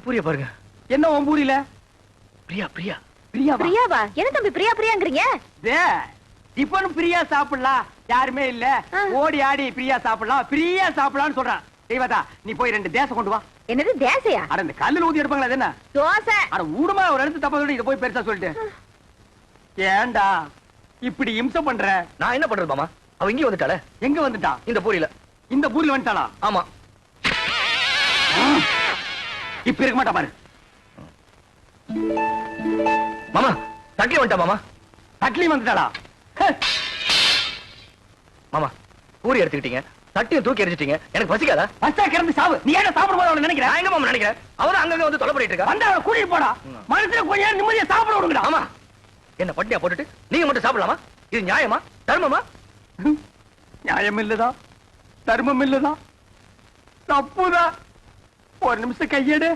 பூரிய பாருங்க. என்ன உன் பூரியில? பிரியா பிரியா. பிரியா பிரியாவா? என்ன தம்பி பிரியா பிரியாங்கிறீங்க? டிஃபன் பிரியா சாப்பிடலாம் யாருமே இல்ல. ஓடி ஆடி பிரியா சாப்பிடலாம் பிரியா சாப்பிடலாம்னு சொல்றான். தெய்வதா நீ போய் ரெண்டு தேசம் கொண்டு வா. என்னது தேசையா? அட இந்த கல்லுல ஊத்தி எடுப்பாங்களா அது என்ன? தோசை. அட ஊடுமா ஒரு இடத்து தப்பா சொல்லி இதை போய் பெருசா சொல்லிட்டு. ஏன்டா இப்படி இம்சம் பண்ற? நான் என்ன பண்றது மாமா? அவ இங்கே வந்துட்டாளே. எங்க வந்துட்டான் இந்த பூரியில. இந்த பூரில் வந்துட்டாளா? ஆமா. இப்ப இருக்க மாட்டா பாரு. மாமா தட்டி வந்துட்டா மாமா? தட்லி வந்துட்டாளா? மாமா பூரி எடுத்துக்கிட்டீங்க தட்டியும் தூக்கி எரிஞ்சிட்டீங்க எனக்கு பசிக்காதா? பஸ்டா கிளம்பி சாவு. நீ ஏன் சாப்பிடும் போது அவளை நினைக்கிற? நான் எங்க மாமா நினைக்கிறேன்? அவன் அங்கங்க வந்து தொலை பண்ணிட்டு இருக்கா? வந்தா அவளை கூட்டிட்டு போடா. மனசுல கொஞ்ச நேரம் நிம்மதியா சாப்பிட விடுங்கடா. ஆமா என்ன பட்டியா போட்டுட்டு நீங்க மட்டும் சாப்பிடலாமா? இது நியாயமா? தர்மமா? நியாயம் இல்லதா தர்மம் இல்லதா தப்புதா ஒரு நிமிஷம் கையேடு.